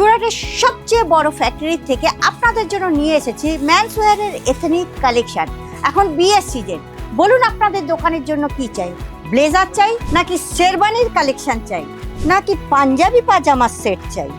সুরাটের সবচেয়ে বড় ফ্যাক্টরি থেকে আপনাদের জন্য নিয়ে এসেছি ম্যানস এথেনিক কালেকশন এখন বিয়ের সিজন বলুন আপনাদের দোকানের জন্য কি চাই? ব্লেজার চাই নাকি শেরবানির কালেকশন চাই? নাকি পাঞ্জাবি পাজামার সেট চাই?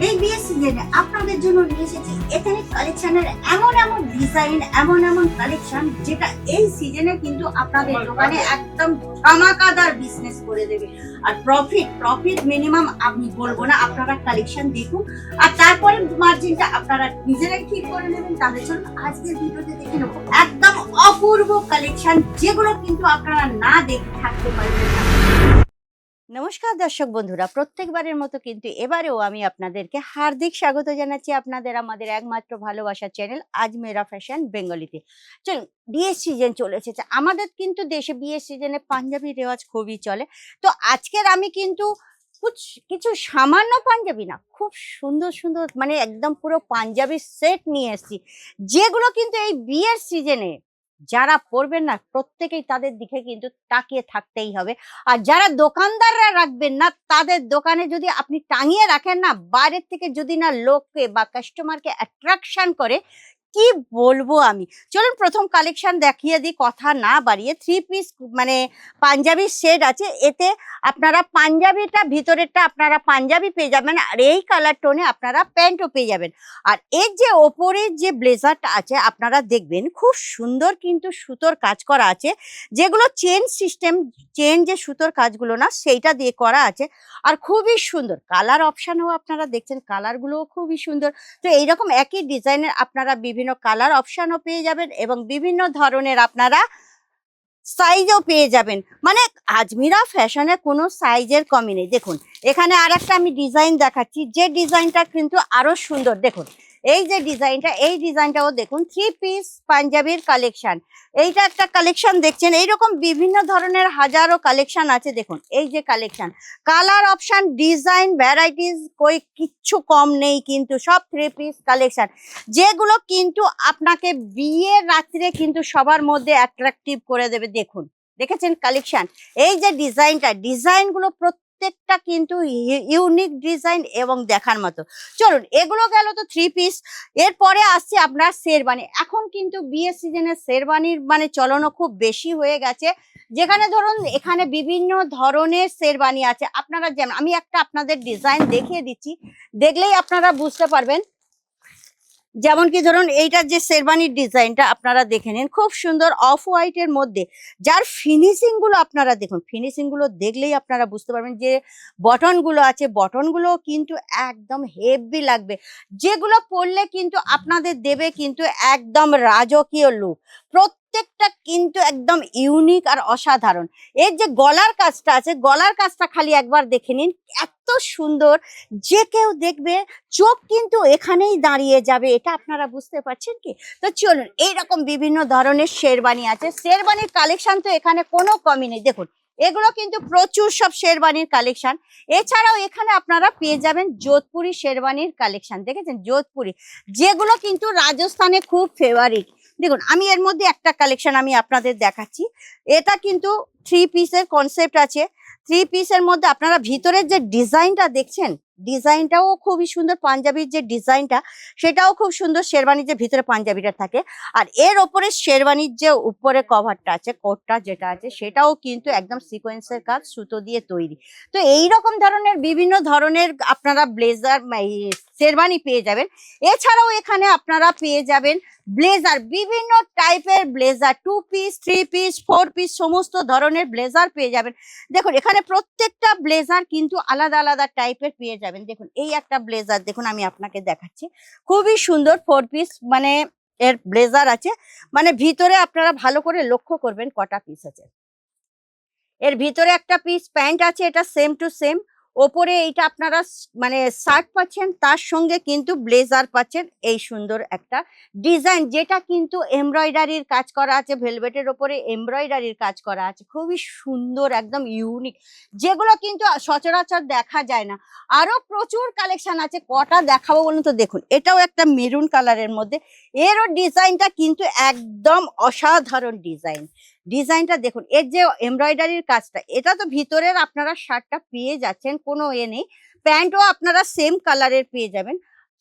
বিয়ের সিজনে আপনাদের জন্য নিয়ে এসেছি এথেনিক কালেকশনের এমন এমন ডিজাইন এমন এমন কালেকশন যেটা এই সিজনে কিন্তু আপনাদের দোকানে একদম ধামাকাদার বিজনেস করে দেবে। আর প্রফিট প্রফিট মিনিমাম আমি বলব না, আপনারা কালেকশন দেখুন। আর তারপরে মার্জিনটা আপনারা নিজেরাই ঠিক করে নেবেন। তাহলে চলুন আজকের ভিডিওতে দেখে নেব। একদম অপূর্ব কালেকশন যেগুলো কিন্তু আপনারা না দেখে থাকতে পারবেন না। নমস্কার দর্শক বন্ধুরা, প্রত্যেকবারের মতো কিন্তু এবারেও আমি আপনাদেরকে হার্দিক স্বাগত জানাচ্ছি আপনাদের আমাদের একমাত্র ভালোবাসার চ্যানেল আজমেরা ফ্যাশন বেঙ্গলিতে চলুন, বিয়ের সিজন চলে এসেছে। আমাদের কিন্তু দেশে বিয়ের সিজনে পাঞ্জাবি রেওয়াজ খুবই চলে। তো আজকের আমি কিন্তু কুছ- কিছু সামান্য পাঞ্জাবি না, খুব সুন্দর সুন্দর মানে একদম পুরো পাঞ্জাবি সেট নিয়ে এসেছি। যেগুলো কিন্তু এই বিয়ের সিজনে যারা পড়বেন না, প্রত্যেকেই তাদের দিকে কিন্তু তাকিয়ে থাকতেই হবে। আর যারা দোকানদাররা রাখবেন না, তাদের দোকানে যদি আপনি টাঙিয়ে রাখেন না, বাইরের থেকে যদি না লোককে বা কাস্টমারকে অ্যাট্রাকশন করে কি বলব আমি? চলুন প্রথম কালেকশন দেখিয়ে দিই, কথা না বাড়িয়ে। থ্রি পিস মানে পাঞ্জাবি সেট আছে, এতে আপনারা পাঞ্জাবিটা, ভিতরেরটা আপনারা পাঞ্জাবি পেয়ে যাবেন, আর এই কালার টোনে আপনারা প্যান্টও পেয়ে যাবেন। আর এর যে ওপরের যে ব্লেজারটা আছে, আপনারা দেখবেন খুব সুন্দর কিন্তু সুতোর কাজ করা আছে, যেগুলো চেন সিস্টেম চেন যে সুতোর কাজগুলো না, সেইটা দিয়ে করা আছে, আর খুবই সুন্দর। কালার অপশানও আপনারা দেখছেন কালারগুলোও খুবই সুন্দর। তো এইরকম একই ডিজাইনের আপনারা বিভিন্ন কালার অপশানও পেয়ে যাবেন এবং বিভিন্ন ধরনের আপনারা সাইজও পেয়ে যাবেন। মানে আজমিরা ফ্যাশনে কোনো সাইজের কমই নেই। দেখুন, এখানে আর একটা আমি ডিজাইন দেখাচ্ছি। যে ডিজাইনটা কিন্তু আরও সুন্দর। দেখুন এই যে ডিজাইনটা, এই ডিজাইনটাও দেখুন থ্রি পিস পাঞ্জাবির কালেকশন এইটা একটা কালেকশন দেখছেন, এইরকম বিভিন্ন ধরনের হাজারো কালেকশন আছে, দেখুন, এই যে collection colour option design varieties কই কিচ্ছু কম নেই কিন্তু সব থ্রি পিস কালেকশন যেগুলো কিন্তু আপনাকে বিয়ের রাত্রে কিন্তু সবার মধ্যে অ্যাট্রাকটিভ করে দেবে, দেখুন, দেখেছেন কালেকশন এই যে ডিজাইনটা ডিজাইনগুলো প্রত্যেকটা কিন্তু ইউনিক ডিজাইন এবং দেখার মতো। চলুন, এগুলো গেল তো থ্রি পিস এরপরে আসছে আপনার শেরবানি এখন কিন্তু বিয়ে সিজনে শেরবানির মানে চলনও খুব বেশি হয়ে গেছে। যেখানে ধরুন, এখানে বিভিন্ন ধরনের শেরবানি আছে। আপনারা যেমন, আমি একটা আপনাদের ডিজাইন দেখিয়ে দিচ্ছি। দেখলেই আপনারা বুঝতে পারবেন যেমন কি ধরুন, এইটার যে শেরবানির ডিজাইনটা আপনারা দেখে নিন, খুব সুন্দর অফ হোয়াইটের মধ্যে। যার ফিনিশিংগুলো আপনারা দেখুন ফিনিশিংগুলো দেখলেই আপনারা বুঝতে পারবেন যে বটনগুলো আছে বটনগুলো কিন্তু একদম হেভি লাগবে। যেগুলো পরলে কিন্তু আপনাদের দেবে কিন্তু একদম রাজকীয় লুক প্রত্যেকটা কিন্তু একদম ইউনিক আর অসাধারণ। এর যে গলার কাজটা আছে, গলার কাজটা খালি একবার দেখে নিন। এত সুন্দর, যে কেউ দেখবে চোখ কিন্তু এখানেই দাঁড়িয়ে যাবে, এটা আপনারা বুঝতে পারছেন কি? তো চলুন, এইরকম বিভিন্ন ধরনের শেরবানি আছে। শেরবানির কালেকশন তো এখানে কোনো কমই নেই। দেখুন, এগুলো কিন্তু প্রচুর সব শেরবানির কালেকশন এছাড়াও এখানে আপনারা পেয়ে যাবেন যোধপুরি শেরবানির কালেকশন দেখেছেন? যোধপুরি, যেগুলো কিন্তু রাজস্থানে খুব ফেভারিট দেখুন, আমি এর মধ্যে একটা কালেকশন আমি আপনাদের দেখাচ্ছি। এটা কিন্তু থ্রি পিসের কনসেপ্ট আছে। থ্রি পিসের মধ্যে আপনারা ভিতরের যে ডিজাইনটা দেখছেন ডিজাইনটাও খুবই সুন্দর, পাঞ্জাবির যে ডিজাইনটা, সেটাও খুব সুন্দর শেরবানির যে ভিতরে পাঞ্জাবিটা থাকে। আর এর ওপরে শেরবানির যে উপরে কভারটা আছে, কোটটা যেটা আছে, সেটাও কিন্তু একদম সিকোয়েন্সের কাজ, সুতো দিয়ে তৈরি। তো এই রকম ধরনের বিভিন্ন ধরনের আপনারা ব্লেজার শেরবানি পেয়ে যাবেন। এছাড়াও এখানে আপনারা পেয়ে যাবেন ব্লেজার, বিভিন্ন টাইপের blazer two piece three piece four piece সমস্ত ধরনের ব্লেজার পেয়ে যাবেন। দেখুন, এখানে প্রত্যেকটা ব্লেজার কিন্তু আলাদা আলাদা টাইপের পেয়ে যাবেন। দেখুন, এই একটা ব্লেজার দেখুন, আমি আপনাকে দেখাচ্ছি। খুবই সুন্দর ফোর পিস মানে এর ব্লেজার আছে। মানে ভিতরে আপনারা ভালো করে লক্ষ্য করবেন কটা পিস আছে। এর ভিতরে একটা পিস প্যান্ট আছে, এটা সেম টু সেম ওপরে এইটা আপনারা মানে শার্ট পাচ্ছেন, তার সঙ্গে কিন্তু ব্লেজার পাচ্ছেন এই সুন্দর একটা ডিজাইন, যেটা কিন্তু এমব্রয়ডারির কাজ করা আছে, ভেলভেটের ওপরে এমব্রয়ডারির কাজ করা আছে, খুবই সুন্দর, একদম ইউনিক, যেগুলো কিন্তু সচরাচর দেখা যায় না। আরও প্রচুর কালেকশন আছে, কটা দেখাবো বলুন তো? দেখুন, এটাও একটা মেরুন কালারের মধ্যে, এরও ডিজাইনটা কিন্তু একদম অসাধারণ ডিজাইন। ডিজাইনটা দেখুন, এর যে এমব্রয়ডারির কাজটা, এটা তো ভিতরের আপনারা শার্টটা পেয়ে যাচ্ছেন, কোনো এ নেই। প্যান্টও আপনারা সেম কালারের পেয়ে যাবেন।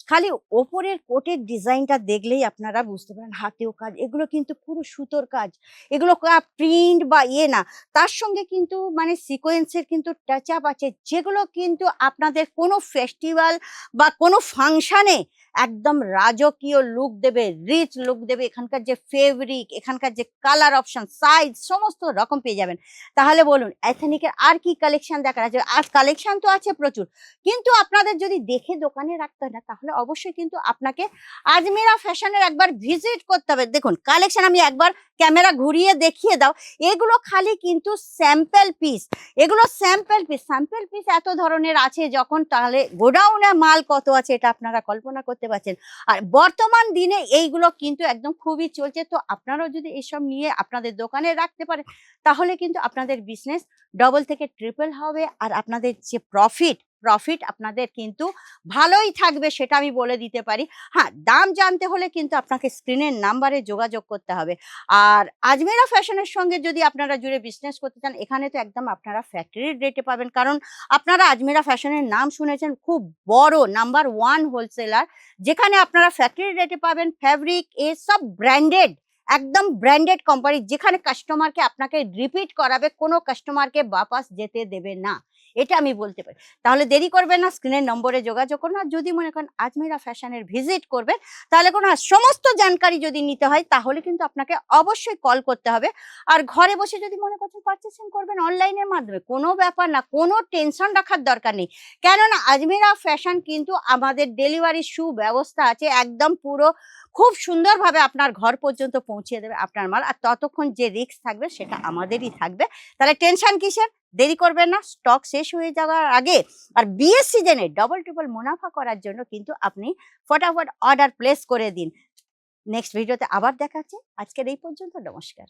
খালি ওপরের কোটের ডিজাইনটা দেখলেই আপনারা বুঝতে পারেন, হাতেও কাজ, এগুলো কিন্তু পুরো সুতোর কাজ। এগুলো প্রিন্ট বা ইয়ে না, তার সঙ্গে কিন্তু মানে সিকোয়েন্সের কিন্তু টাচ আপ আছে, যেগুলো কিন্তু আপনাদের কোনো ফেস্টিভ্যাল বা কোনো ফাংশানে একদম রাজকীয় লুক দেবে রিচ লুক দেবে, এখানকার যে ফেব্রিক এখানকার যে কালার অপশন সাইজ সমস্ত রকম পেয়ে যাবেন। তাহলে বলুন এথেনিকের আর কি কালেকশন দেখা আছে আর কালেকশন তো আছে প্রচুর, কিন্তু আপনাদের যদি দেখে দোকানে রাখতে হয় না, তাহলে অবশ্যই কিন্তু আপনাকে আজমিরা ফ্যাশনের একবার ভিজিট করতে হবে। দেখুন, কালেকশন আমি একবার ক্যামেরা ঘুরিয়ে দেখিয়ে দাও। এগুলো খালি কিন্তু স্যাম্পেল পিস এগুলো স্যাম্পেল পিস স্যাম্পেল পিস এত ধরনের আছে যখন তাহলে গোডাউনে মাল কত আছে এটা আপনারা কল্পনা করতে পারছেন। আর বর্তমান দিনে এইগুলো কিন্তু একদম খুবই চলছে। তো আপনারাও যদি এইসব নিয়ে আপনাদের দোকানে রাখতে পারেন, তাহলে কিন্তু আপনাদের বিজনেস ডবল থেকে ট্রিপল হবে। আর আপনাদের যে প্রফিট প্রফিট আপনাদের কিন্তু ভালোই থাকবে, সেটা আমি বলে দিতে পারি। হ্যাঁ দাম জানতে হলে কিন্তু আপনাকে স্ক্রিনের নাম্বারে যোগাযোগ করতে হবে। আর আজমেরা ফ্যাশনের সঙ্গে যদি আপনারা জুড়ে বিজনেস করতে চান, এখানে তো একদম আপনারা ফ্যাক্টরির রেটে পাবেন। কারণ আপনারা আজমেরা ফ্যাশনের নাম শুনেছেন, খুব বড় নাম্বার ওয়ান হোলসেলার যেখানে আপনারা ফ্যাক্টরি রেটে পাবেন ফ্যাব্রিক এ সব ব্র্যান্ডেড একদম ব্র্যান্ডেড কোম্পানি যেখানে কাস্টমারকে আপনাকে রিপিট করাবে, কোনো কাস্টমারকে বাপাস যেতে দেবে না। এটা আমি বলতে পারি। তাহলে দেরি করবেন না স্ক্রিনের নম্বরে যোগাযোগ করুন। আর যদি মনে করেন আজমেরা ফ্যাশনের ভিজিট করবেন, তাহলে কোনো সমস্ত জানকারি যদি নিতে হয়, তাহলে কিন্তু আপনাকে অবশ্যই কল করতে হবে। আর ঘরে বসে যদি মনে করছেন পারচেসিং করবেন অনলাইনের মাধ্যমে, কোনো ব্যাপার না, কোনো টেনশন রাখার দরকার নেই। কেননা আজমেরা ফ্যাশন কিন্তু আমাদের ডেলিভারির সুব্যবস্থা আছে, একদম পুরো খুব সুন্দরভাবে আপনার ঘর পর্যন্ত পৌঁছে দেবে আপনার মাল। আর ততক্ষণ যে রিক্স থাকবে সেটা আমাদেরই থাকবে। তাহলে টেনশন কিসের? দেরি করবেন না স্টক শেষ হয়ে যাওয়ার আগে আর বিএস সিজনে ডবল ট্রিপল মুনাফা করার জন্য কিন্তু আপনি ফটাফট অর্ডার প্লেস করে দিন। নেক্সট ভিডিওতে আবার দেখাচ্ছে আজকের এই পর্যন্ত নমস্কার।